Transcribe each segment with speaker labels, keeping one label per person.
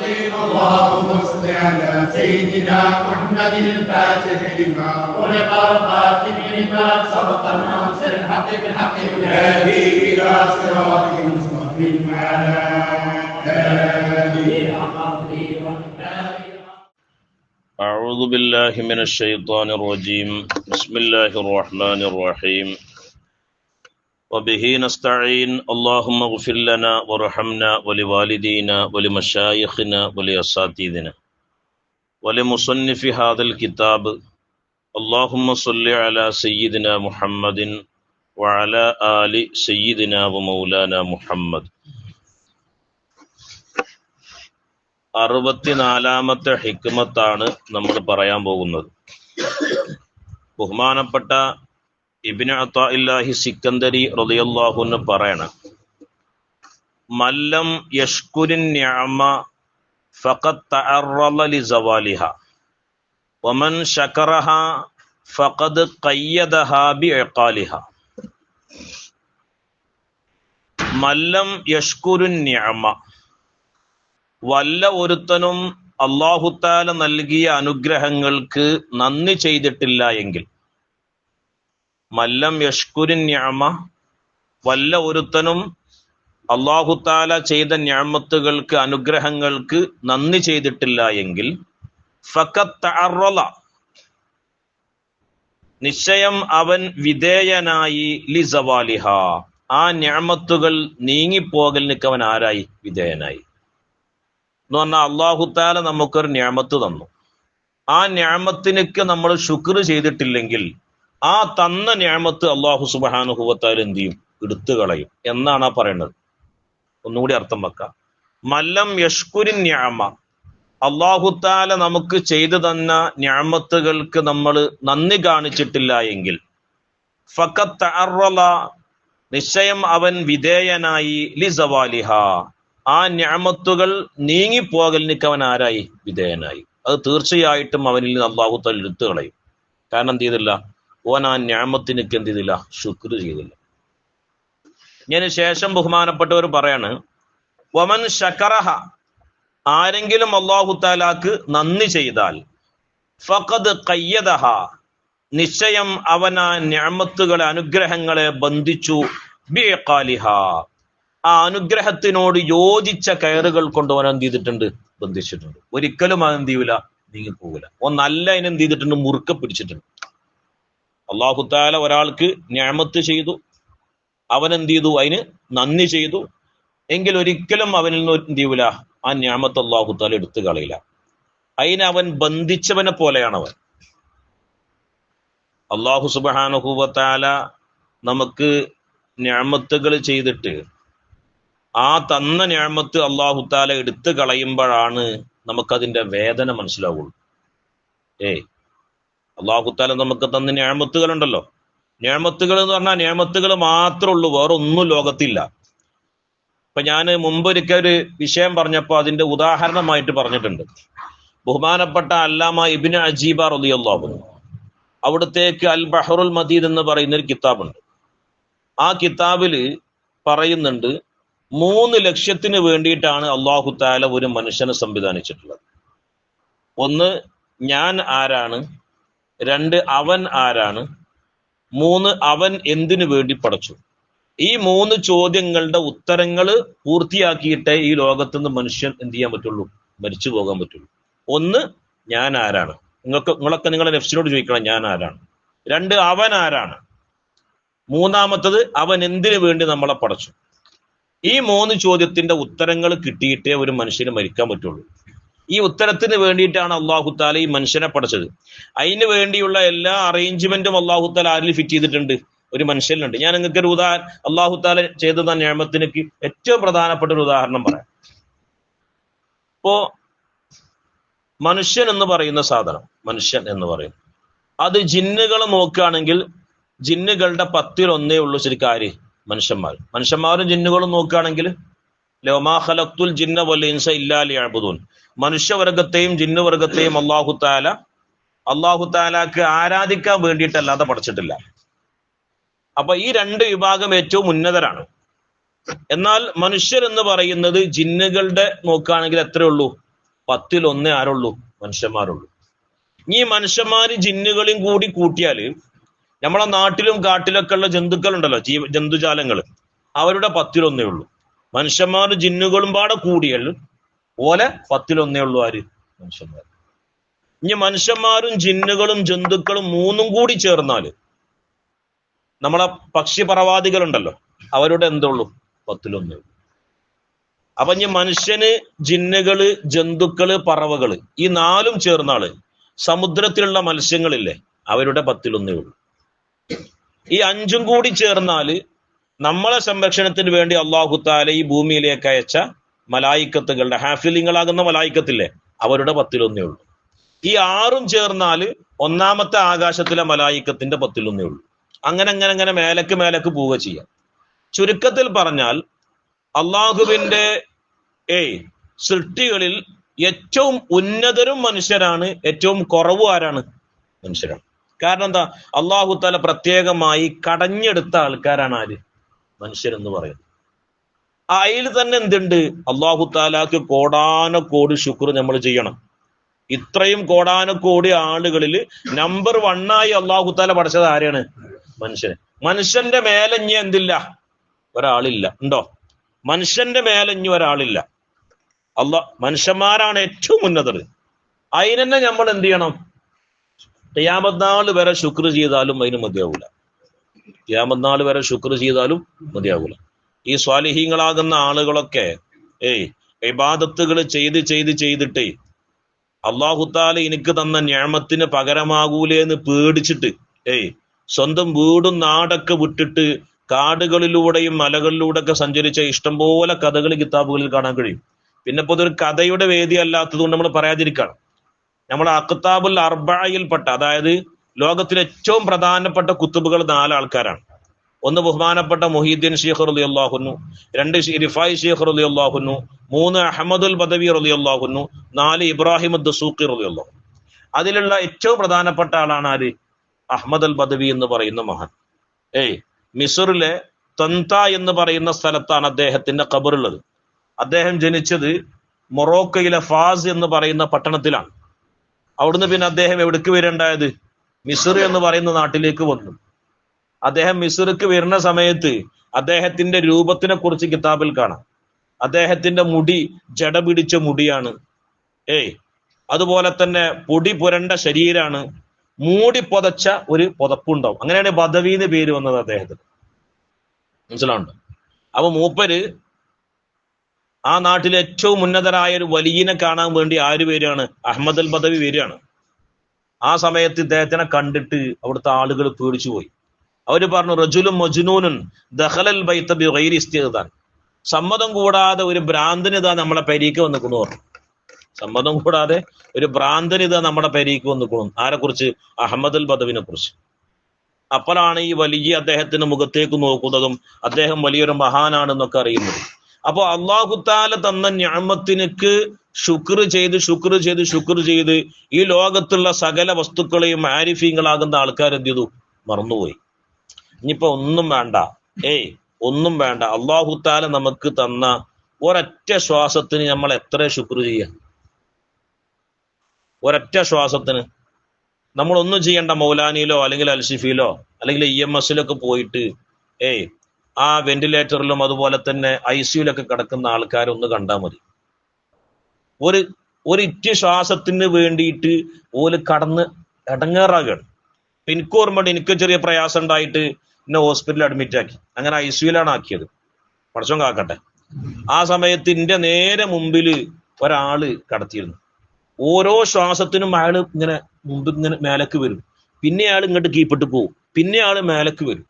Speaker 1: اللهم صل على سيدنا محمد الفاتح لما
Speaker 2: خلق الخاتم لما سبق الناصر الحق بالحق
Speaker 1: والهادي إلى صراطك المستقيم وعلى اله
Speaker 3: أعوذ بالله من الشيطان الرجيم. بسم الله الرحمن الرحيم. وبه نستعين اللهم اغفر لنا وارحمنا ولوالدينا ولمشايخنا ولأساتذنا ولمصنف هذا الكتاب اللهم صل على سيدنا محمد وعلى آل سيدنا ومولانا محمد അറുപത്തിനാലാമത്തെ ഹിക്മത്താണ് നമ്മൾ പറയാൻ പോകുന്നത് ബഹുമാനപ്പെട്ട ഇബിന് അത്താഇല്ലാഹി സിക്കന്ദരി റളിയല്ലാഹുന്ന് പറയണ മല്ലം യഷ്കുരിൻ നിഅമ ഫഖദ് തഅറള ലിസവാലിഹ വമൻ ശകറഹ ഫഖദ് ഖയ്യദഹ ബിഇഖാലിഹ. മല്ലം യഷ്കുരുൻ ഞാമ വല്ല ഒരുത്തനും അള്ളാഹുത്താല നൽകിയ അനുഗ്രഹങ്ങൾക്ക് നന്ദി ചെയ്തിട്ടില്ല എങ്കിൽ മല്ലം യഷ്കുരിൻ ഞാമ വല്ല ഒരുത്തനും അള്ളാഹുത്താല ചെയ്ത ഞാമത്തുകൾക്ക് അനുഗ്രഹങ്ങൾക്ക് നന്ദി ചെയ്തിട്ടില്ല എങ്കിൽ നിശ്ചയം അവൻ വിധേയനായി ലിസവാലിഹ ആ ഞാമത്തുകൾ നീങ്ങിപ്പോകലിനൊക്കെ അവൻ ആരായി? വിധേയനായി. എന്ന് പറഞ്ഞാൽ അള്ളാഹുത്താല നമുക്കൊരു ഞാമത്ത് തന്നു. ആ ഞാമത്തിനൊക്കെ നമ്മൾ ശുക്ർ ചെയ്തിട്ടില്ലെങ്കിൽ ആ തന്ന ഞാമത്ത് അള്ളാഹു സുബാനുഹുവത്താൽ എന്ത് ചെയ്യും? എടുത്തു കളയും. എന്നാണ് ആ പറയുന്നത് ഒന്നുകൂടി അർത്ഥം വെക്കാം. മല്ലം യഷ്കുരിൻ ഞാമ. അള്ളാഹുത്താല നമുക്ക് ചെയ്തു തന്ന ഞാമത്തുകൾക്ക് നമ്മൾ നന്ദി കാണിച്ചിട്ടില്ല എങ്കിൽ നിശ്ചയം അവൻ വിധേയനായി. ലിസവാലിഹ ആ ഞാമത്തുകൾ നീങ്ങിപ്പോകലിനിക്ക് അവൻ ആരായി? വിധേയനായി. അത് തീർച്ചയായിട്ടും അവനിൽ നിന്ന് അള്ളാഹുത്താൽ എടുത്തു കളയും. കാരണം എന്ത് ചെയ്തില്ല? ഓൻ ആ ഞാമത്തിനൊക്കെ എന്ത് ചെയ്തില്ല? ശുക്ർ ചെയ്തില്ല. ഞാൻ ശേഷം ബഹുമാനപ്പെട്ടവർ പറയാണ് വമൻ ശക്കറഹ ആരെങ്കിലും അള്ളാഹു താലാക്ക് നന്ദി ചെയ്താൽ ഫഖദ് കയ്യദഹ നിശ്ചയം അവൻ ആ ഞാമത്തുകളെ അനുഗ്രഹങ്ങളെ ബന്ധിച്ചു ബിഹ ആ അനുഗ്രഹത്തിനോട് യോജിച്ച കയറുകൾ കൊണ്ട് അവൻ എന്ത് ചെയ്തിട്ടുണ്ട്? ബന്ധിച്ചിട്ടുണ്ട്. ഒരിക്കലും അത് എന്ത് ചെയ്യൂല? നീങ്ങി പോകില്ല ഓ നല്ല അതിന് എന്ത് ചെയ്തിട്ടുണ്ട്? മുറുക്ക പിടിച്ചിട്ടുണ്ട്. അള്ളാഹുത്താല ഒരാൾക്ക് ഞാമത്ത് ചെയ്തു. അവൻ എന്ത് ചെയ്തു അതിന് നന്ദി ചെയ്തു. എങ്കിൽ ഒരിക്കലും അവനിൽ നിന്ന് എന്ത് ചെയ്യൂല ആ ഞാമത്ത് അള്ളാഹുത്താല എടുത്തു കളയില്ല. അതിനെ അവൻ ബന്ധിച്ചവനെ പോലെയാണ് അവൻ. അള്ളാഹു സുബാനുഹൂവത്താല നമുക്ക് ഞാമത്തുകൾ ചെയ്തിട്ട് ആ തന്ന ഞാമത്ത് അള്ളാഹുത്താല എടുത്തു കളയുമ്പോഴാണ് നമുക്കതിന്റെ വേദന മനസ്സിലാവുള്ളൂ. ഏയ് അള്ളാഹുത്താല നമുക്ക് തന്ന ഞാമത്തുകളുണ്ടല്ലോ. ഞാമത്തുകൾ എന്ന് പറഞ്ഞാൽ ഞാമത്തുകൾ മാത്രമേ ഉള്ളൂ വേറെ ഒന്നും ലോകത്തില്ല. ഇപ്പൊ ഞാൻ മുമ്പൊരിക്കൽ ഒരു വിഷയം പറഞ്ഞപ്പോൾ അതിന്റെ ഉദാഹരണമായിട്ട് പറഞ്ഞിട്ടുണ്ട്. ബഹുമാനപ്പെട്ട അല്ലാമ ഇബിന് അജീബ റളിയല്ലാഹു അവിടത്തേക്ക് അൽ ബഹറുൽ മദീദ് എന്ന് പറയുന്ന ഒരു കിതാബുണ്ട്. ആ കിതാബിൽ പറയുന്നുണ്ട് മൂന്ന് ലക്ഷ്യത്തിന് വേണ്ടിയിട്ടാണ് അള്ളാഹു താല ഒരു മനുഷ്യനെ സംവിധാനിച്ചിട്ടുള്ളത്. ഒന്ന് ഞാൻ ആരാണ്? രണ്ട് അവൻ ആരാണ്? മൂന്ന് അവൻ എന്തിനു വേണ്ടി പടച്ചു? ഈ മൂന്ന് ചോദ്യങ്ങളുടെ ഉത്തരങ്ങൾ പൂർത്തിയാക്കിയിട്ടേ ഈ ലോകത്ത് നിന്ന് മനുഷ്യൻ എന്ത് ചെയ്യാൻ പറ്റുള്ളൂ? മരിച്ചു പോകാൻ പറ്റുള്ളൂ. ഒന്ന് ഞാൻ ആരാണ്? നിങ്ങൾക്ക് നിങ്ങളൊക്കെ നിങ്ങളുടെ നെഫ്സിനോട് ചോദിക്കണം ഞാൻ ആരാണ്? രണ്ട് അവൻ ആരാണ്? മൂന്നാമത്തത് അവൻ എന്തിനു വേണ്ടി നമ്മളെ പടച്ചു? ഈ മൂന്ന് ചോദ്യത്തിന്റെ ഉത്തരങ്ങൾ കിട്ടിയിട്ടേ ഒരു മനുഷ്യന് മരിക്കാൻ പറ്റുള്ളൂ. ഈ ഉത്തരത്തിന് വേണ്ടിയിട്ടാണ് അള്ളാഹുത്താല ഈ മനുഷ്യനെ പഠിച്ചത് അതിന് വേണ്ടിയുള്ള എല്ലാ അറേഞ്ച്മെന്റും അള്ളാഹുത്താല ആരിൽ ഫിറ്റ് ചെയ്തിട്ടുണ്ട്? ഒരു മനുഷ്യനിലുണ്ട്. ഞാൻ നിങ്ങൾക്ക് ഒരു ഉദാഹരണം അള്ളാഹുത്താല ചെയ്ത നിയമത്തിനേക്ക് ഏറ്റവും പ്രധാനപ്പെട്ട ഒരു ഉദാഹരണം പറയാം. ഇപ്പോ മനുഷ്യൻ എന്ന് പറയുന്ന സാധനം മനുഷ്യൻ എന്ന് പറയും അത് ജിന്നുകൾ നോക്കുകയാണെങ്കിൽ ജിന്നുകളുടെ പത്തിൽ ഒന്നേ ഉള്ളൂ ശരി കാര്യം മനുഷ്യന്മാർ. മനുഷ്യന്മാരും ജിന്നുകളും നോക്കുകയാണെങ്കിൽ ലോമാഹലത്തുൽ ജിന്ന വൽ ഇൻസ ഇല്ലാ ലിയഅ്ബുദൂൻ മനുഷ്യവർഗത്തെയും ജിന്നുവർഗത്തെയും അള്ളാഹു താല അള്ളാഹു താലാക്ക് ആരാധിക്കാൻ വേണ്ടിയിട്ടല്ലാതെ പഠിച്ചിട്ടില്ല. അപ്പൊ ഈ രണ്ട് വിഭാഗം ഏറ്റവും ഉന്നതരാണ്. എന്നാൽ മനുഷ്യർ എന്ന് പറയുന്നത് ജിന്നുകളുടെ നോക്കുകയാണെങ്കിൽ എത്രയേ ഉള്ളൂ? പത്തിൽ ഒന്നേ ആരുള്ളൂ മനുഷ്യന്മാരുള്ളൂ. ഈ മനുഷ്യന്മാര് ജിന്നുകളും കൂടി കൂട്ടിയാൽ നമ്മളെ നാട്ടിലും കാട്ടിലൊക്കെ ഉള്ള ജന്തുക്കൾ ഉണ്ടല്ലോ ജീവ ജന്തുജാലങ്ങൾ അവരുടെ പത്തിലൊന്നേ ഉള്ളൂ. മനുഷ്യന്മാർ ജിന്നുകളും പാടെ കൂടിയാൽ ഓലെ പത്തിലൊന്നേ ഉള്ളൂ ആര്? മനുഷ്യന്മാർ ഇനി മനുഷ്യന്മാരും ജിന്നുകളും ജന്തുക്കളും മൂന്നും കൂടി ചേർന്നാൽ നമ്മളെ പക്ഷിപറവാദികളുണ്ടല്ലോ അവരുടെ എന്തുള്ളൂ പത്തിലൊന്നേ ഉള്ളൂ. അപ്പൊ ഇനി മനുഷ്യന് ജിന്നുകൾ ജന്തുക്കൾ പറവകൾ ഈ നാലും ചേർന്നാൾ സമുദ്രത്തിലുള്ള മത്സ്യങ്ങളില്ലേ അവരുടെ പത്തിലൊന്നേ ഉള്ളൂ. ഈ അഞ്ചും കൂടി ചേർന്നാൽ നമ്മളെ സംരക്ഷണത്തിന് വേണ്ടി അള്ളാഹു താല ഈ ഭൂമിയിലേക്ക് അയച്ച മലായിക്കത്തുകളുടെ ഹാഫിലിങ്ങളാകുന്ന മലായിക്കത്തില്ലേ? അവരുടെ പത്തിലൊന്നേ ഉള്ളൂ. ഈ ആറും ചേർന്നാൽ ഒന്നാമത്തെ ആകാശത്തിലെ മലായിക്കത്തിന്റെ പത്തിലൊന്നേ ഉള്ളൂ. അങ്ങനെ അങ്ങനെ അങ്ങനെ മേലക്ക് മേലക്ക് പോവുക ചെയ്യാം. ചുരുക്കത്തിൽ പറഞ്ഞാൽ അള്ളാഹുവിന്റെ ഏയ് സൃഷ്ടികളിൽ ഏറ്റവും ഉന്നതരും മനുഷ്യരാണ് ഏറ്റവും കുറവും ആരാണ്? മനുഷ്യരാണ്. കാരണം എന്താ? അള്ളാഹു തല പ്രത്യേകമായി കടഞ്ഞെടുത്ത ആൾക്കാരാണ് ആര്? മനുഷ്യരെന്ന് പറയുന്നത്. അതിൽ തന്നെ എന്തുണ്ട്? അള്ളാഹു താലാക്ക് കോടാനക്കോടി ശുക്ർ നമ്മൾ ചെയ്യണം. ഇത്രയും കോടാനക്കോടി ആളുകളിൽ നമ്പർ വണ്ണായി അള്ളാഹു താല പഠിച്ചത് ആരെയാണ് മനുഷ്യന് മനുഷ്യന്റെ മേലെ എന്തില്ല? ഒരാളില്ല. ഉണ്ടോ? മനുഷ്യന്റെ മേലെ ഒരാളില്ല. അല്ല മനുഷ്യന്മാരാണ് ഏറ്റവും ഉന്നതർ. അതിനെന്നെ നമ്മൾ എന്ത് ചെയ്യണം? ക്യാമത്നാൾ വരെ ശുക്ർ ചെയ്താലും അതിന് മതിയാവൂല. ക്യാമത്നാൾ വരെ ശുക്ർ ചെയ്താലും മതിയാവൂല. ഈ സ്വാലിഹീങ്ങളാകുന്ന ആളുകളൊക്കെ ഏയ് ഇബാദത്തുകൾ ചെയ്ത് ചെയ്ത് ചെയ്തിട്ടേ അള്ളാഹുത്താല എനിക്ക് തന്ന ഞാമത്തിന് പകരമാകൂലേ എന്ന് പേടിച്ചിട്ട് ഏയ് സ്വന്തം വീടും നാടൊക്കെ വിട്ടിട്ട് കാടുകളിലൂടെയും മലകളിലൂടെയൊക്കെ സഞ്ചരിച്ച ഇഷ്ടംപോലെ കഥകൾ കിതാബുകളിൽ കാണാൻ കഴിയും. പിന്നെ ഇപ്പൊ ഇതൊരു കഥയുടെ വേദി അല്ലാത്തത് കൊണ്ട് നമ്മൾ പറയാതിരിക്കണം നമ്മൾ അക്താബുൽ അർബായിൽപ്പെട്ട അതായത് ലോകത്തിലെ ഏറ്റവും പ്രധാനപ്പെട്ട കുത്തുബുകൾ നാലാൾക്കാരാണ് ഒന്ന് ബഹുമാനപ്പെട്ട മൊഹീദ്ദീൻ ഷീഖ് റലി അള്ളാഹുന്നു രണ്ട് റിഫായ് ഷീഖ് റലി അള്ളാഹുന്നു മൂന്ന് അഹമ്മദുൽ ബദവി റലി അള്ളാഹുന്നു നാല് ഇബ്രാഹിം ദസൂഖി റലി അള്ളാഹു അതിലുള്ള ഏറ്റവും പ്രധാനപ്പെട്ട ആളാണ് ആര്? അഹമ്മദ് അൽ ബദവി എന്ന് പറയുന്ന മഹാൻ. ഏയ് മിസറിലെ തന്ത എന്ന് പറയുന്ന സ്ഥലത്താണ് അദ്ദേഹത്തിന്റെ ഖബറുള്ളത്. അദ്ദേഹം ജനിച്ചത് മൊറോക്കയിലെ ഫാസ് എന്ന് പറയുന്ന പട്ടണത്തിലാണ്. അവിടുന്ന് പിന്നെ അദ്ദേഹം എവിടേക്ക് വരേണ്ടായത്? മിസർ എന്ന് പറയുന്ന നാട്ടിലേക്ക് വന്നു. അദ്ദേഹം മിസർക്ക് വരുന്ന സമയത്ത് അദ്ദേഹത്തിന്റെ രൂപത്തിനെ കുറിച്ച് കിതാബിൽ കാണാം. അദ്ദേഹത്തിന്റെ മുടി ജട പിടിച്ച മുടിയാണ്. ഏയ് അതുപോലെ തന്നെ പൊടി പുരണ്ട ശരീരാണ്. മൂടി പൊതച്ച ഒരു പുതപ്പുണ്ടാവും. അങ്ങനെയാണ് ബദവീന്ന് പേര് വന്നത് അദ്ദേഹത്തിന്. മനസ്സിലാവുണ്ടോ അപ്പൊ മൂപ്പര് ആ നാട്ടിലെ ഏറ്റവും ഉന്നതരായ ഒരു വലിയനെ കാണാൻ വേണ്ടി ആര് വരികയാണ്? അഹമ്മദ് അൽ ബദവി വരികയാണ്. ആ സമയത്ത് ഇദ്ദേഹത്തിനെ കണ്ടിട്ട് അവിടുത്തെ ആളുകൾ പേടിച്ചു പോയി അവർ പറഞ്ഞു റജുലും മജ്നൂനുൻ ദഹലൽ ബൈത്ത ബി ഗൈരി ഇസ്തിഗ്ദാൻ. സമ്മതം കൂടാതെ ഒരു ഭ്രാന്തന് ഇതാ നമ്മളെ പരീക്ക് വന്നിക്കണു പറഞ്ഞു. സമ്മതം കൂടാതെ ഒരു ഭ്രാന്തന് ഇതാ നമ്മുടെ വന്ന് കുണു ആരെ കുറിച്ച് അഹമ്മദ് അൽ ബദവിനെ കുറിച്ച് അപ്പോഴാണ് ഈ വലിയ അദ്ദേഹത്തിന്റെ മുഖത്തേക്ക് നോക്കുന്നതും അദ്ദേഹം വലിയൊരു മഹാനാണെന്നൊക്കെ അറിയുന്നത്. അപ്പൊ അള്ളാഹുത്താല തന്ന ഞാമത്തിനക്ക് ശുക്ർ ചെയ്ത് ശുക്ർ ചെയ്ത് ശുക്ർ ചെയ്ത് ഈ ലോകത്തുള്ള സകല വസ്തുക്കളെയും ആരിഫീങ്ങളാകുന്ന ആൾക്കാർ എന്ത് ചെയ്തു? മറന്നുപോയി. ഇനിയിപ്പോ ഒന്നും വേണ്ട. ഏയ് ഒന്നും വേണ്ട. അള്ളാഹുത്താല നമുക്ക് തന്ന ഒരൊറ്റ ശ്വാസത്തിന് നമ്മൾ എത്ര ശുക്ർ ചെയ്യാം? ഒരൊറ്റ ശ്വാസത്തിന്. നമ്മൾ ഒന്നും ചെയ്യേണ്ട മൗലാനിയിലോ അല്ലെങ്കിൽ അൽഷിഫിയിലോ അല്ലെങ്കിൽ ഇ എം എസിലൊക്കെ പോയിട്ട് ഏയ് ആ വെന്റിലേറ്ററിലും അതുപോലെ തന്നെ ഐ സിയുലൊക്കെ കിടക്കുന്ന ആൾക്കാരൊന്ന് കണ്ടാൽ മതി. ഒരു ഒരു ഇറ്റ് ശ്വാസത്തിന് വേണ്ടിയിട്ട് ഓൽ കടന്ന് ഇടങ്ങേറാകുകയാണ് ഇപ്പൊ എനിക്ക് ഓർമ്മയുണ്ട് എനിക്ക് ചെറിയ പ്രയാസം ഉണ്ടായിട്ട് എന്നെ ഹോസ്പിറ്റലിൽ അഡ്മിറ്റ് ആക്കി. അങ്ങനെ ഐ സിയുലാണ് ആക്കിയത്. പഠിച്ചോ കാക്കട്ടെ. ആ സമയത്ത് നേരെ മുമ്പിൽ ഒരാൾ കടത്തിയിരുന്നു. ഓരോ ശ്വാസത്തിനും അയാൾ ഇങ്ങനെ മുമ്പ് ഇങ്ങനെ മേലക്ക് വരും. പിന്നെ അയാൾ ഇങ്ങോട്ട് കീപ്പിട്ട് പോകും പിന്നെ അയാൾ മേലക്ക് വരും.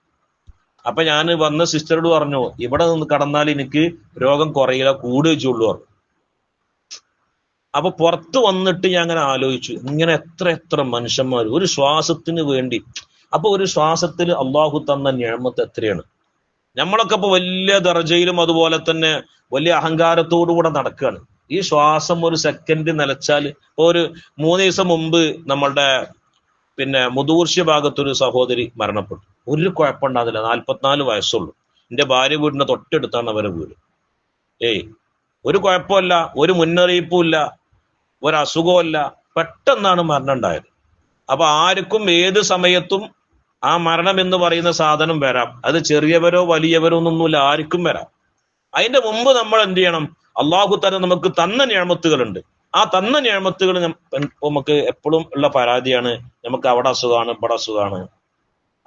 Speaker 3: അപ്പൊ ഞാൻ വന്ന സിസ്റ്ററോട് പറഞ്ഞു ഇവിടെ നിന്ന് കടന്നാൽ എനിക്ക് രോഗം കുറയില്ല കൂടുകയും ചെയ്യുള്ളൂ പറഞ്ഞു. അപ്പൊ പുറത്ത് വന്നിട്ട് ഞാൻ അങ്ങനെ ആലോചിച്ചു ഇങ്ങനെ എത്ര എത്ര മനുഷ്യന്മാർ ഒരു ശ്വാസത്തിന് വേണ്ടി അപ്പൊ ഒരു ശ്വാസത്തിൽ അള്ളാഹു തന്ന ഞാമത്ത് എത്രയാണ്? നമ്മളൊക്കെ ഇപ്പൊ വലിയ ദർജയിലും അതുപോലെ തന്നെ വലിയ അഹങ്കാരത്തോടുകൂടെ നടക്കുകയാണ് ഈ ശ്വാസം ഒരു സെക്കൻഡ് നിലച്ചാൽ ഒരു മൂന്ന് ദിവസം മുമ്പ് നമ്മളുടെ പിന്നെ മുതൂർശ്യ ഭാഗത്തൊരു സഹോദരി മരണപ്പെട്ടു. ഒരു കുഴപ്പമുണ്ടാകുന്നില്ല. നാൽപ്പത്തിനാല് വയസ്സുള്ളൂ. എന്റെ ഭാര്യ വീടിന്റെ തൊട്ടടുത്താണ് അവരെ വീട്. ഏയ് ഒരു കുഴപ്പമില്ല. ഒരു മുന്നറിയിപ്പും ഇല്ല ഒരസുഖമല്ല പെട്ടെന്നാണ് മരണം ഉണ്ടായത്. അപ്പൊ ആർക്കും ഏത് സമയത്തും ആ മരണം എന്ന് പറയുന്ന സാധനം വരാം. അത് ചെറിയവരോ വലിയവരോ ഒന്നുമില്ല ആർക്കും വരാം. അതിന്റെ മുമ്പ് നമ്മൾ എന്ത് ചെയ്യണം? അള്ളാഹു തന്നെ നമുക്ക് തന്ന ഞാമത്തുകളുണ്ട്. ആ തന്ന ഞാമത്തുകൾ നമുക്ക് എപ്പോഴും ഉള്ള പരാതിയാണ്. നമുക്ക് അവിടെ അസുഖമാണ് ഇവിടെ അസുഖമാണ്.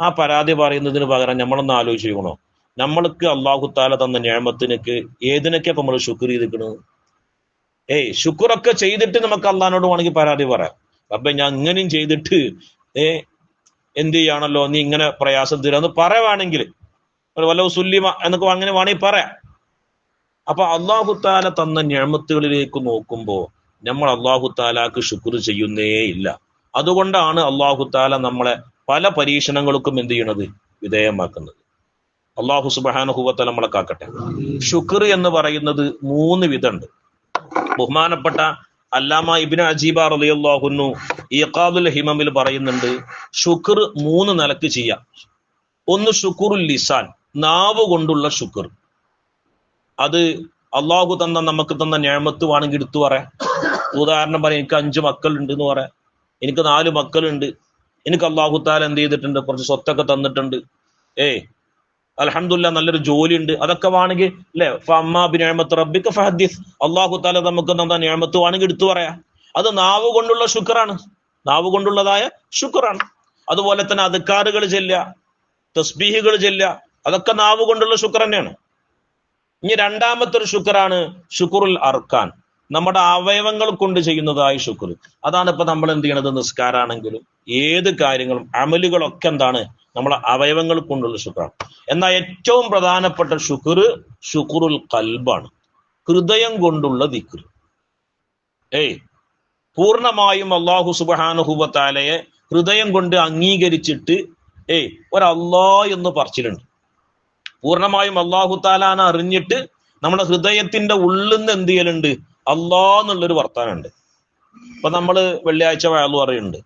Speaker 3: ആ പരാതി പറയുന്നതിന് പകരം നമ്മളൊന്ന് ആലോചിക്കണോ നമ്മൾക്ക് അള്ളാഹു താല തന്ന ഞാമത്തിനൊക്കെ ഏതിനൊക്കെ ഇപ്പൊ നമ്മൾ ശുക്ർ ചെയ്തിരിക്കണത്? ഏയ് ശുക്രൊക്കെ ചെയ്തിട്ട് നമുക്ക് അള്ളഹാനോട് വേണമെങ്കിൽ പരാതി പറയാം. അപ്പൊ ഞാൻ ഇങ്ങനെയും ചെയ്തിട്ട് ഏ എന്ത് ചെയ്യാണല്ലോ നീ ഇങ്ങനെ പ്രയാസം തരാന്ന് പറയുവാണെങ്കിൽ വല്ല സുല്ലിമ എന്നൊക്കെ അങ്ങനെ വേണമെങ്കിൽ പറയാം. അപ്പൊ അള്ളാഹു താല തന്ന ഞാമത്തുകളിലേക്ക് നോക്കുമ്പോ നമ്മൾ അള്ളാഹു താലാക്ക് ശുക്ർ ചെയ്യുന്നേ ഇല്ല. അതുകൊണ്ടാണ് അള്ളാഹു താല നമ്മളെ പല പരീക്ഷണങ്ങൾക്കും എന്ത് ചെയ്യണത്? വിധേയമാക്കുന്നത്. അള്ളാഹു സുബാനുഹുവത്ത നമ്മളെ കാക്കട്ടെ. ശുക്ർ എന്ന് പറയുന്നത് മൂന്ന് വിധമുണ്ട്. ബഹുമാനപ്പെട്ട അല്ലാമ ഇബിന് അജീബ റളിയല്ലാഹുന്നു ഈഖാദുൽ ഹിമമിൽ പറയുന്നുണ്ട് ശുക്ർ മൂന്ന് നിലയ്ക്ക് ചെയ്യാം. ഒന്ന് ഷുക്കുറുൽ ലിസാൻ നാവ് കൊണ്ടുള്ള ശുക്ർ. അത് അള്ളാഹു തന്ന നമുക്ക് തന്ന ഞാമത്ത് വേണമെങ്കിൽ എടുത്തു പറയാം ഉദാഹരണം പറയാം എനിക്ക് അഞ്ച് മക്കളുണ്ട് എന്ന് പറയാം എനിക്ക് നാല് മക്കളുണ്ട്. എനിക്ക് അള്ളാഹു താല എന്ത് ചെയ്തിട്ടുണ്ട്? കുറച്ച് സ്വത്തൊക്കെ തന്നിട്ടുണ്ട്. ഏ അലഹമില്ല നല്ലൊരു ജോലി ഉണ്ട് അതൊക്കെ വേണമെങ്കിൽ അല്ലെ? അമ്മാബിനേമത്ത് റബ്ബിക്ക് ഫഹദ് അള്ളാഹു താല നമുക്ക് തന്ന ഞാമത്ത് വേണമെങ്കിൽ എടുത്തു പറയാം. അത് നാവ് കൊണ്ടുള്ള ശുക്രാണ് നാവ് കൊണ്ടുള്ളതായ ശുക്രാണ്. അതുപോലെ തന്നെ അധികാറുകൾ ചെല്ലുക തസ്ബീഹുകൾ ചെല്ലുക അതൊക്കെ നാവ് കൊണ്ടുള്ള ശുക്ർ തന്നെയാണ്. ഇനി രണ്ടാമത്തെ ഒരു ശുക്രാണ് ശുക്റുൽ അർക്കാൻ. നമ്മുടെ അവയവങ്ങൾ കൊണ്ട് ചെയ്യുന്നതായ ശുക്ർ. അതാണ് ഇപ്പൊ നമ്മൾ എന്ത് ചെയ്യണത്? നിസ്കാരാണെങ്കിലും ഏത് കാര്യങ്ങളും അമലുകളൊക്കെ എന്താണ്? നമ്മളെ അവയവങ്ങൾ കൊണ്ടുള്ള ശുക്രാണ്. എന്നാൽ ഏറ്റവും പ്രധാനപ്പെട്ട ശുക്ർ ശുക്റുൽ കൽബാണ്. ഹൃദയം കൊണ്ടുള്ള ദിക്ർ. ഏയ് പൂർണമായും അള്ളാഹു സുബാനുഹുബത്താലയെ ഹൃദയം കൊണ്ട് അംഗീകരിച്ചിട്ട് ഏയ് ഒരല്ലാ എന്ന് പറച്ചിലുണ്ട്. പൂർണമായും അള്ളാഹു താലാന അറിഞ്ഞിട്ട് നമ്മുടെ ഹൃദയത്തിന്റെ ഉള്ളിൽ നിന്ന് എന്ത് ചെയ്യലുണ്ട്? അള്ളാ എന്നുള്ളൊരു വർത്താനുണ്ട് ഇപ്പൊ നമ്മൾ വെള്ളിയാഴ്ച വയലു പറയുന്നുണ്ട്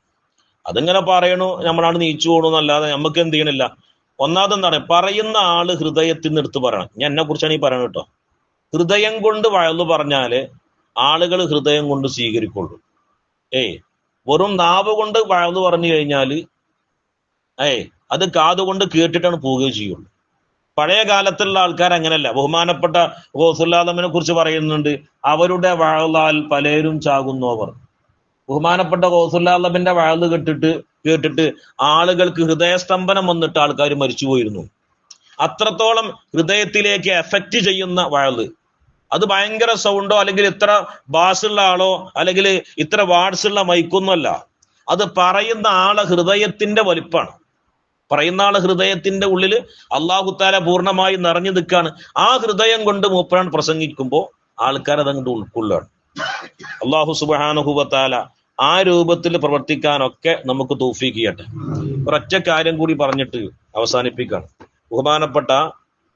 Speaker 3: അതിങ്ങനെ പറയണു നമ്മളാണ് നീച്ചു പോകണമെന്നല്ലാതെ നമുക്ക് എന്ത് ചെയ്യണില്ല. ഒന്നാമത് എന്താണ് പറയുന്ന ആൾ ഹൃദയത്തിൽ നിന്ന് എടുത്ത് പറയണം. ഞാൻ എന്നെ കുറിച്ചാണ് ഈ പറയണത് കേട്ടോ. ഹൃദയം കൊണ്ട് വയലു പറഞ്ഞാൽ ആളുകൾ ഹൃദയം കൊണ്ട് സ്വീകരിക്കുള്ളൂ. ഏയ് വെറും നാവ് കൊണ്ട് വഴന്ന് പറഞ്ഞു കഴിഞ്ഞാൽ ഏയ് അത് കാതുകൊണ്ട് കേട്ടിട്ടാണ് പോവുകയും ചെയ്യുള്ളൂ. പഴയ കാലത്തുള്ള ആൾക്കാർ അങ്ങനല്ല ബഹുമാനപ്പെട്ട ഗോസുല്ലാദമിനെ കുറിച്ച് പറയുന്നുണ്ട് അവരുടെ വാഴലാൽ പലരും ചാകുന്നു അവർ. ബഹുമാനപ്പെട്ട ഗോസുല്ലാദമിന്റെ വാഴ് കെട്ടിട്ട് കേട്ടിട്ട് ആളുകൾക്ക് ഹൃദയസ്തംഭനം വന്നിട്ട് ആൾക്കാർ മരിച്ചു പോയിരുന്നു അത്രത്തോളം ഹൃദയത്തിലേക്ക് എഫക്റ്റ് ചെയ്യുന്ന വാഴ് അത് ഭയങ്കര സൗണ്ടോ അല്ലെങ്കിൽ ഇത്ര ബാസുള്ള ആളോ അല്ലെങ്കിൽ ഇത്ര വാർഡ്സ് ഉള്ള മൈക്കൊന്നുമല്ല അത് പറയുന്ന ആളെ ഹൃദയത്തിന്റെ വലിപ്പാണ്. പറയുന്ന ആളെ ഹൃദയത്തിന്റെ ഉള്ളിൽ അള്ളാഹുത്താല പൂർണമായി നിറഞ്ഞു നിൽക്കുകയാണ്. ആ ഹൃദയം കൊണ്ട് മൂപ്പരാൻ പ്രസംഗിക്കുമ്പോൾ ആൾക്കാർ അതങ്ങോട്ട് ഉൾക്കൊള്ളുകയാണ്. അള്ളാഹു സുബാനുഹുബത്താല ആ രൂപത്തിൽ പ്രവർത്തിക്കാനൊക്കെ നമുക്ക് തൗഫീക്ക് ഒരൊറ്റ കാര്യം കൂടി പറഞ്ഞിട്ട് അവസാനിപ്പിക്കുകയാണ് ബഹുമാനപ്പെട്ട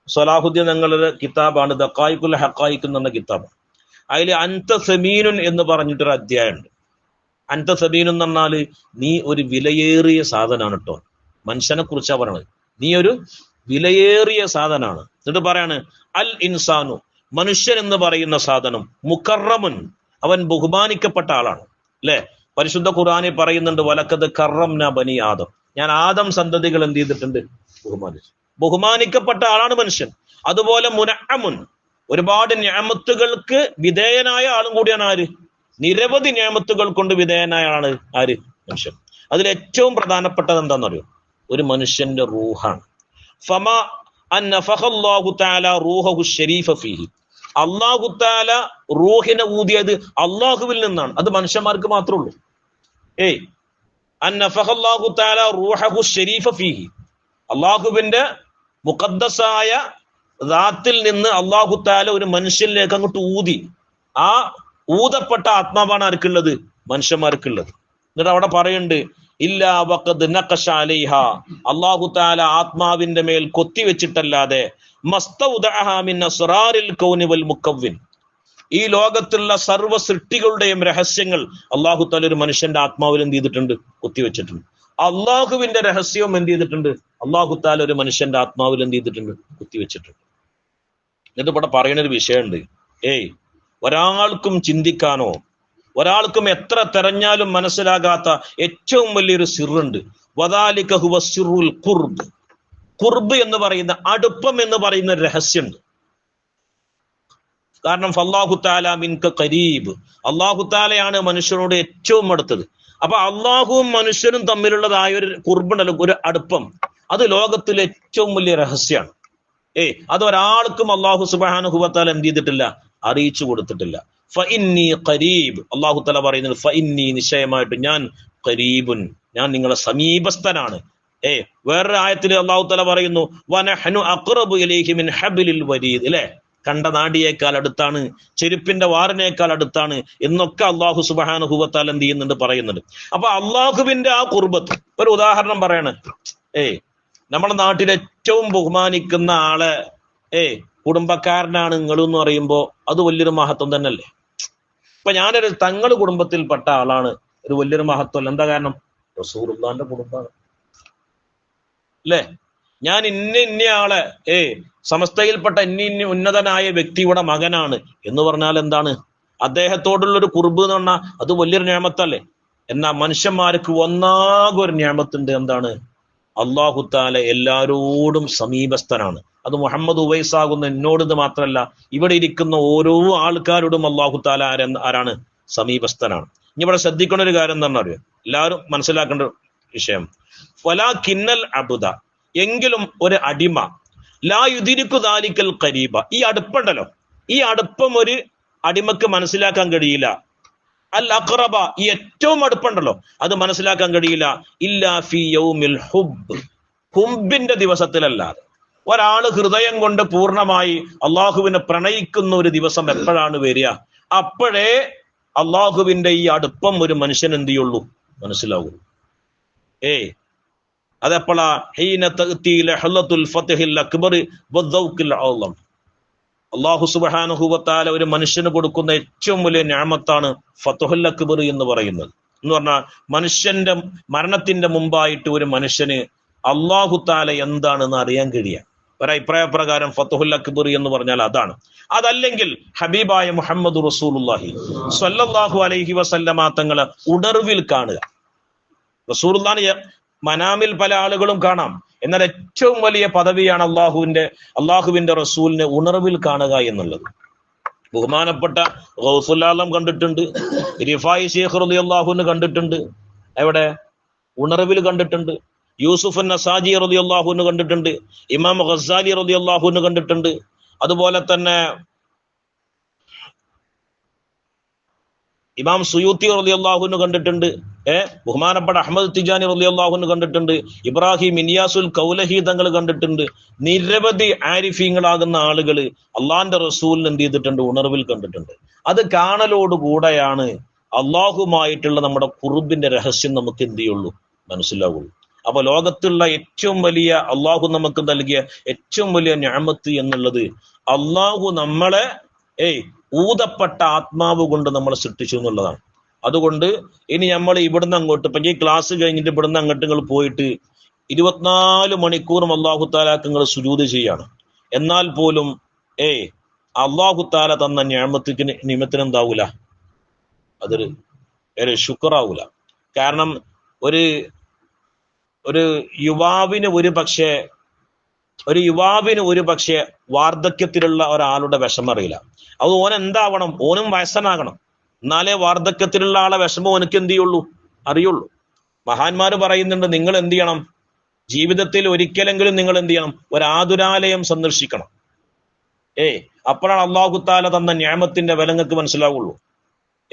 Speaker 3: സലാഹുദ്ദീൻ ഞങ്ങളുടെ കിതാബാണ് ദക്കായിക്കുൽ ഹക്കായിക്ക് എന്ന കിതാബ്. അതിൽ അൻത സമീനുൻ എന്ന് പറഞ്ഞിട്ടൊരു അധ്യായമുണ്ട്. അൻത സമീൻ എന്ന് പറഞ്ഞാൽ നീ ഒരു വിലയേറിയ സാധനമാണ് കേട്ടോ. മനുഷ്യനെ കുറിച്ചാ പറയണത്. നീ ഒരു വിലയേറിയ സാധനമാണ്. എന്നിട്ട് പറയാണ് അൽ ഇൻസാനു മനുഷ്യൻ എന്ന് പറയുന്ന സാധനം മുക്കറമുൻ അവൻ ബഹുമാനിക്കപ്പെട്ട ആളാണ്. അല്ലെ? പരിശുദ്ധ ഖുർആനിൽ പറയുന്നുണ്ട് വലക്കത് കറം ബനി ആദം. ഞാൻ ആദം സന്തതികൾ എന്ത് ചെയ്തിട്ടുണ്ട്? ബഹുമാനിച്ചു. ബഹുമാനിക്കപ്പെട്ട ആളാണ് മനുഷ്യൻ. അതുപോലെ മുനഅമുൻ ഒരുപാട് ഞാമത്തുകൾക്ക് വിധേയനായ ആളും കൂടിയാണ് ആര്? നിരവധി ഞാമത്തുകൾ കൊണ്ട് വിധേയനായ ആളാണ് ആര്? മനുഷ്യൻ. അതിൽ ഏറ്റവും പ്രധാനപ്പെട്ടത് എന്താണെന്നറിയോ? ഒരു മനുഷ്യന്റെ റൂഹാണ്. ഫമ അൻ നഫഖല്ലാഹു തആല റൂഹഹു ശരീഫ ഫീഹി. അള്ളാഹു താല റൂഹിനെ ഊതിയത് അള്ളാഹുവിൽ നിന്നാണ്. അത് മനുഷ്യന്മാർക്ക് മാത്രമേ ഉള്ളൂ. ഏയ് അൻ നഫഖല്ലാഹു തആല റൂഹഹു ശരീഫ ഫീഹി. അള്ളാഹുവിന്റെ മുഖദ്ദസായ ദാത്തിൽ നിന്ന് അള്ളാഹു താല ഒരു മനുഷ്യനിലേക്ക് അങ്ങോട്ട് ഊതി. ആ ഊതപ്പെട്ട ആത്മാവാണ് ആർക്കുള്ളത്? മനുഷ്യന്മാർക്കുള്ളത്. എന്നിട്ട് അവിടെ പറയുന്നുണ്ട് ഇല്ല വഖദ് നഖശ അലൈഹ. അല്ലാഹു തആല ആത്മാവിന്റെ മേൽ കൊത്തിവെച്ചിട്ടല്ലാതെ ഈ ലോകത്തുള്ള സർവ സൃഷ്ടികളുടെയും രഹസ്യങ്ങൾ അള്ളാഹു താല ഒരു മനുഷ്യന്റെ ആത്മാവിൽ എന്ത് ചെയ്തിട്ടുണ്ട്? കൊത്തിവെച്ചിട്ടുണ്ട് അള്ളാഹുവിന്റെ രഹസ്യവും എന്ത് ചെയ്തിട്ടുണ്ട്? അള്ളാഹു താല ഒരു മനുഷ്യന്റെ ആത്മാവിൽ എന്ത് ചെയ്തിട്ടുണ്ട്? കുത്തിവെച്ചിട്ടുണ്ട്. എന്നിട്ട് ഇവിടെ പറയുന്ന ഒരു വിഷയമുണ്ട്. ഏയ് ഒരാൾക്കും ചിന്തിക്കാനോ ഒരാൾക്കും എത്ര തെരഞ്ഞാലും മനസ്സിലാകാത്ത ഏറ്റവും വലിയൊരു സിറുണ്ട്. വദാലിക ഹുവ സിറുൽ കുർബ് കുർബ് എന്ന് പറയുന്ന അടുപ്പം എന്ന് പറയുന്ന രഹസ്യമുണ്ട്. കാരണം ഫല്ലാഹു താല മിൻക കരീബ് അള്ളാഹു താലയാണ് മനുഷ്യനോട് ഏറ്റവും അടുത്തത്. അപ്പൊ അള്ളാഹുവും മനുഷ്യനും തമ്മിലുള്ളതായ ഒരു കുർബുണ്ടല്ലോ ഒരു അടുപ്പം അത് ലോകത്തിലെ ഏറ്റവും വലിയ രഹസ്യമാണ് ഏ അത് ഒരാൾക്കും അള്ളാഹു സുബാനുഹുബത്താൽ എന്ത് ചെയ്തിട്ടില്ല? അറിയിച്ചു കൊടുത്തിട്ടില്ല. ഫഇന്നി ഖരീബ് അള്ളാഹു തല പറയുന്നത് ഫഇന്നി നിശ്ചയമായിട്ട് ഞാൻ ഖരീബുൻ ഞാൻ നിങ്ങളെ സമീപസ്ഥനാണ്. ഏ വേറൊരു ആയത്തിൽ അള്ളാഹു തല പറയുന്നു വനഹനു അഖ്റബു ഇലൈഹി മിൻ വരീദ് അല്ലേ? കണ്ട നാടിയേക്കാൾ അടുത്താണ് ചെരുപ്പിന്റെ വാറിനേക്കാൾ അടുത്താണ് എന്നൊക്കെ അള്ളാഹു സുബാനുഹുവത്താൽ എന്ത് ചെയ്യുന്നുണ്ട് പറയുന്നുണ്ട്. അപ്പൊ അള്ളാഹുവിന്റെ ആ കുർബത്ത് ഒരു ഉദാഹരണം പറയണ. ഏയ് നമ്മുടെ നാട്ടിൽ ഏറ്റവും ബഹുമാനിക്കുന്ന ആളെ ഏ കുടുംബക്കാരനാണ് നിങ്ങൾ എന്ന് പറയുമ്പോ അത് വലിയൊരു മഹത്വം തന്നെയല്ലേ? ഇപ്പൊ ഞാനൊരു തങ്ങൾ കുടുംബത്തിൽപ്പെട്ട ആളാണ് ഒരു വലിയൊരു മഹത്വം എന്താ കാരണം? റസൂർ കുടുംബമാണ്. അല്ലേ? ഞാൻ ഇന്ന ഇന്ന ആളെ ഏ സമസ്തയിൽപ്പെട്ട ഇന്ന ഇന്ന ഉന്നതനായ വ്യക്തിയുടെ മകനാണ് എന്ന് പറഞ്ഞാൽ എന്താണ്? അദ്ദേഹത്തോടുള്ള ഒരു കുറുബ് എന്ന് പറഞ്ഞാൽ അത് വലിയൊരു ഞാമത്തല്ലേ? എന്നാ മനുഷ്യന്മാർക്ക് ഒന്നാകെ ഒരു ഞാമത്തുണ്ട് എന്താണ്? അള്ളാഹു താല എല്ലാരോടും സമീപസ്ഥനാണ്. അത് മുഹമ്മദ് ഉവൈസാകുന്ന എന്നോടിത് മാത്രമല്ല ഇവിടെ ഇരിക്കുന്ന ഓരോ ആൾക്കാരോടും അള്ളാഹു താല ആര ആരാണ്? സമീപസ്ഥനാണ്. ഇനി ഇവിടെ ശ്രദ്ധിക്കേണ്ട ഒരു കാര്യം എന്താണെന്ന് അറിയാം എല്ലാവരും മനസ്സിലാക്കേണ്ട വിഷയം. കിന്നൽ അബുദ എങ്കിലും ഒരു അടിമ. ലാ യുദിരിക്കു ദാലിക്കൽ കരീബ ഈ അടുപ്പുണ്ടല്ലോ. ഈ അടുപ്പം ഒരു അടിമക്ക് മനസ്സിലാക്കാൻ കഴിയില്ല. അൽ അക്രബ ഈ ഏറ്റവും അടുപ്പുണ്ടല്ലോ. അത് മനസ്സിലാക്കാൻ കഴിയില്ല. ഇല്ലാ ഫി യൗമിൽ ഹുബ്. ഹുബിന്റെ ദിവസത്തിലല്ലാതെ. ഒരാൾ ഹൃദയം കൊണ്ട് പൂർണമായി അള്ളാഹുവിനെ പ്രണയിക്കുന്ന ഒരു ദിവസം എപ്പോഴാണ് വരിക? അപ്പോഴേ അള്ളാഹുവിന്റെ ഈ അടുപ്പം ഒരു മനുഷ്യൻ എന്ത് ചെയ്യുള്ളൂ? മനസ്സിലാവുള്ളൂ. ഏ അതെപ്പോഴാ? ഒരു മനുഷ്യന് കൊടുക്കുന്ന ഏറ്റവും വലിയ ഞാമത്താണ് ഫത്തുഹുൽ അക്ബർ എന്ന് പറയുന്നത്. എന്ന് പറഞ്ഞാൽ മനുഷ്യന്റെ മരണത്തിന്റെ മുമ്പായിട്ട് ഒരു മനുഷ്യന് അള്ളാഹു താല എന്താണെന്ന് അറിയാൻ കഴിയാം. ഒരഭിപ്രായ പ്രകാരം ഫത്തുഹുൽ അക്ബർ എന്ന് പറഞ്ഞാൽ അതാണ്. അതല്ലെങ്കിൽ ഹബീബായ മുഹമ്മദ് റസൂലുല്ലാഹി സ്വല്ലല്ലാഹു അലൈഹി വസല്ലമ തങ്ങളെ ഉണർവിൽ കാണുക. റസൂലുള്ളാനെ മനാമിൽ പല ആളുകളും കാണാം. എന്നാൽ ഏറ്റവും വലിയ പദവിയാണ് അള്ളാഹുവിന്റെ അള്ളാഹുവിന്റെ റസൂലിനെ ഉണർവിൽ കാണുക എന്നുള്ളത്. ബഹുമാനപ്പെട്ട ഗൗസുല്ലാലം കണ്ടിട്ടുണ്ട് റിഫായി ഷേഖ് അലി അള്ളാഹുവിന് കണ്ടിട്ടുണ്ട് എവിടെ? ഉണർവിൽ കണ്ടിട്ടുണ്ട്. യൂസുഫ് നസാജി റതി അള്ളാഹുവിന് കണ്ടിട്ടുണ്ട് ഇമാം ഖസാലി റതി അള്ളാഹുവിന് കണ്ടിട്ടുണ്ട്. അതുപോലെ തന്നെ ഇമാം സുയൂത്തി റലി അള്ളാഹുവിന് കണ്ടിട്ടുണ്ട്. ഏർ ബഹുമാനപ്പെട്ട അഹമ്മദ് തിജാനി റലി അള്ളാഹുവിന് കണ്ടിട്ടുണ്ട്. ഇബ്രാഹിം ഇനിയാസുൽ കൗലഹി തങ്ങൾ കണ്ടിട്ടുണ്ട്. നിരവധി ആരിഫീങ്ങളാകുന്ന ആളുകൾ അള്ളാന്റെ റസൂലിന് എന്ത് ചെയ്തിട്ടുണ്ട്? ഉണർവിൽ കണ്ടിട്ടുണ്ട്. അത് കാണലോടുകൂടെയാണ് അള്ളാഹുമായിട്ടുള്ള നമ്മുടെ കുറുബിന്റെ രഹസ്യം നമുക്ക് എന്ത് ചെയ്യുള്ളൂ? മനസ്സിലാവുള്ളൂ. അപ്പൊ ലോകത്തുള്ള ഏറ്റവും വലിയ അള്ളാഹു നമുക്ക് നൽകിയ ഏറ്റവും വലിയ ഞാമത്ത് എന്നുള്ളത് അള്ളാഹു നമ്മളെ ഏയ് ഊതപ്പെട്ട ആത്മാവ് കൊണ്ട് നമ്മൾ സൃഷ്ടിച്ചു എന്നുള്ളതാണ്. അതുകൊണ്ട് ഇനി നമ്മൾ ഇവിടുന്ന് അങ്ങോട്ട് ഇപ്പൊ ഈ ക്ലാസ് കഴിഞ്ഞിട്ട് ഇവിടുന്ന് അങ്ങോട്ട് നിങ്ങൾ പോയിട്ട് ഇരുപത്തിനാല് മണിക്കൂറും അള്ളാഹു താലാക്ക് നിങ്ങൾ സുജൂത് ചെയ്യാണ്. എന്നാൽ പോലും ഏയ് അള്ളാഹു താല തന്ന ഞാമത്തിക്ക് നിയമത്തിന് എന്താവൂല? അതൊരു ഒരു ശുക്രാവൂല. കാരണം ഒരു ഒരു യുവാവിന് ഒരു പക്ഷേ ഒരു യുവാവിന് ഒരു പക്ഷേ വാർദ്ധക്യത്തിലുള്ള ഒരാളുടെ വിഷമം അറിയില്ല. അത് ഓൻ എന്താവണം? ഓനും വയസ്സനാകണം. എന്നാലേ വാർദ്ധക്യത്തിലുള്ള ആളെ വിഷമം ഓനക്ക് എന്ത് ചെയ്യുള്ളൂ? അറിയുള്ളൂ. മഹാന്മാർ പറയുന്നുണ്ട് നിങ്ങൾ എന്ത് ചെയ്യണം? ജീവിതത്തിൽ ഒരിക്കലെങ്കിലും നിങ്ങൾ എന്ത് ചെയ്യണം? ഒരു ആതുരാലയം സന്ദർശിക്കണം. ഏയ് അപ്പോഴാണ് അള്ളാഹു താല തന്ന ന്യായത്തിന്റെ വില നിങ്ങൾക്ക് മനസ്സിലാവുള്ളൂ.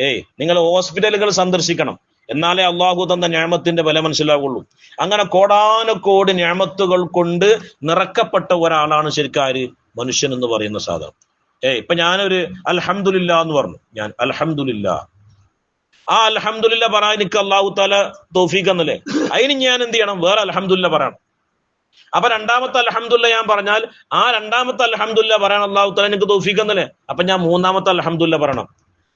Speaker 3: ഏയ് നിങ്ങൾ ഹോസ്പിറ്റലുകൾ സന്ദർശിക്കണം. എന്നാലേ അള്ളാഹു തന്ന ഞാമത്തിന്റെ വില മനസ്സിലാവുള്ളൂ. അങ്ങനെ കോടാനുകോടി ഞാമത്തുകൾ കൊണ്ട് നിറക്കപ്പെട്ട ഒരാളാണ് ശരിക്കാര് മനുഷ്യൻ എന്ന് പറയുന്ന സാധനം. ഏ ഇപ്പൊ ഞാനൊരു അലഹമുല്ല എന്ന് പറഞ്ഞു. ഞാൻ അലഹമുല്ല ആ അലഹമുല്ല പറയാൻ എനിക്ക് അള്ളാഹു താല തോഫീഖ് എന്നല്ലേ അതിന് ഞാൻ എന്ത് ചെയ്യണം? വേറെ അലഹമുല്ല പറയണം. അപ്പൊ രണ്ടാമത്തെ അലഹമുല്ല ഞാൻ പറഞ്ഞാൽ ആ രണ്ടാമത്തെ അലഹമുല്ല പറയാൻ അള്ളാഹു താല എനിക്ക് തോഫീഖ് എന്നല്ലേ അപ്പൊ ഞാൻ മൂന്നാമത്തെ അലഹമുല്ല പറയണം.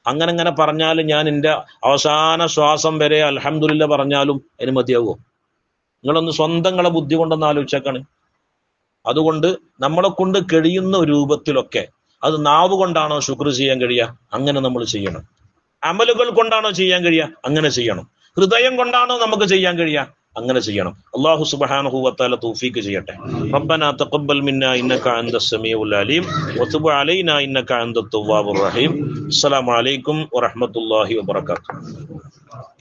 Speaker 3: അങ്ങനെ അങ്ങനെ പറഞ്ഞാൽ ഞാൻ എന്റെ അവസാന ശ്വാസം വരെ അൽഹംദുലില്ല പറഞ്ഞാലും അതിന് മതിയാകുമോ നിങ്ങളൊന്ന് സ്വന്തങ്ങളെ ബുദ്ധി കൊണ്ടൊന്ന് ആലോചിച്ചേക്കാണ്. അതുകൊണ്ട് നമ്മളെ കൊണ്ട് കഴിയുന്ന രൂപത്തിലൊക്കെ അത് നാവ് കൊണ്ടാണോ ശുക്ർ ചെയ്യാൻ കഴിയുക? അങ്ങനെ നമ്മൾ ചെയ്യണം. അമലുകൾ കൊണ്ടാണോ ചെയ്യാൻ കഴിയുക? അങ്ങനെ ചെയ്യണം. ഹൃദയം കൊണ്ടാണോ നമുക്ക് ചെയ്യാൻ കഴിയുക? അങ്ങനെ ചെയ്യണം അള്ളാഹു സുബ്ഹാനഹു വതആല തൗഫീക്ക് ചെയ്യട്ടെ റബ്ബന തഖബ്ബൽ മിന്നാ ഇന്നക അൻത സമീഉൽ അലീം വതുബ് അലൈനാ ഇന്നക അൻത തവ്വാബുർ റഹീം അസ്സലാമു അലൈക്കും വറഹ്മത്തുള്ളാഹി വബറകാതുഹു